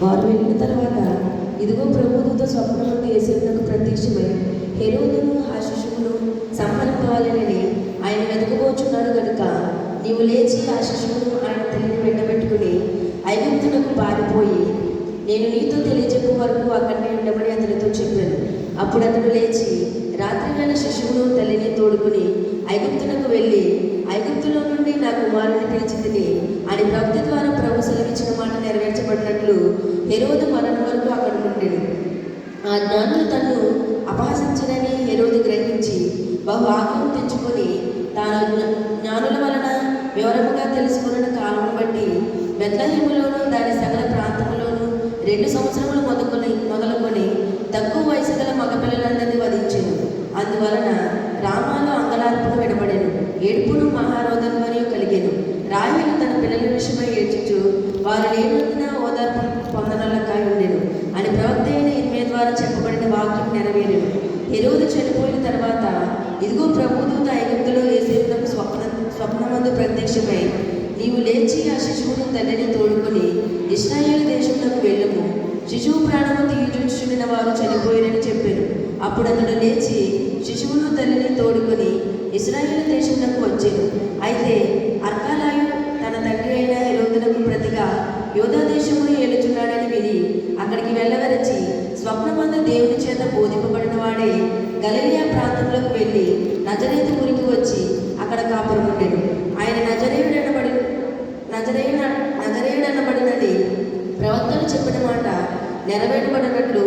వారు వెళ్ళిన తర్వాత ఇదిగో ప్రభుత్వతో స్వప్నమందు యేసునకు ప్రత్యక్షమై హెరోదును ఆ శిశువును సంహరింపవాలని ఆయన వెతుకుపోచున్నాడు కనుక నీవు లేచి ఆ శిశువును ఆయన తల్లిని వెంటబెట్టుకుని ఐగుప్తునకు పారిపోయి నేను నీతో తెలియజెప్పు వరకు అక్కడనే ఉండమని అతనితో చెప్పాను. అప్పుడు అతడు లేచి రాత్రివేళ శిశువును తల్లిని తోడుకుని ఐగుప్తునకు వెళ్ళి ఐగుప్తులో నుండి నా కుమారుని పిలిచి తిని అని ప్రవక్త ద్వారా నెరవేర్చబడినట్లు హెరోదు మరణం వరకు అక్కడ ఉండేడు. ఆ జ్ఞానులు తను అపహసించడని హెరోదు గ్రహించి బహు ఆగ్రహం తెచ్చుకొని తాను జ్ఞానుల వలన వివరముగా తెలుసుకున్న కాలం బట్టి బెత్లహేములోను దాని సగల ప్రాంతంలోను రెండు సంవత్సరములు మొదలుకొని మొదలుకొని తక్కువ వయసు గల మగపిల్లలందరినీ వధించాను. అందువలన రామాలో అంగలార్పును వినబడెను. ఏడుపును మహారోధం మరియు కలిగెను. రాహులు తన పిల్లల విషయమై ఏడ్చుచు వారు లేనందున ఓదార్పు పొందనలకాయ ఉండెను అని ప్రవక్త అయిన ఇర్మే ద్వారా చెప్పబడిన వాక్యం నెరవేరు హెరోదు చనిపోయిన తర్వాత ఇదిగో ప్రభుదూత ఐగుప్తులో ఏసేపునకు స్వప్న స్వప్నమందు ప్రత్యక్షమై నీవు లేచి ఆ శిశువును తల్లిని తోడుకొని ఇస్రాయేల్ దేశంలోకి వెళ్ళము. శిశువు ప్రాణము తీయుచుండిన వారు చనిపోయినని చెప్పాను. అప్పుడు అతడు లేచి శిశువును తల్లిని తోడుకొని ఇస్రాయేల్ దేశంలోకి వచ్చాను. అయితే అర్కాలాయు తన తండ్రి అయిన హెరోదునకు ప్రతిగా యోధా దేశమును వాడే గలిలియా ప్రాంతంలోకి వెళ్ళి నజరేతు ఊరికి వచ్చి అక్కడ కాపురం ఉండెను. ఆయన నజరేయుడు అనబడి నజరేయుడు నజరేయుడు అనబడినది ప్రవక్తలు చెప్పిన మాట నెరవేర్పడినట్లు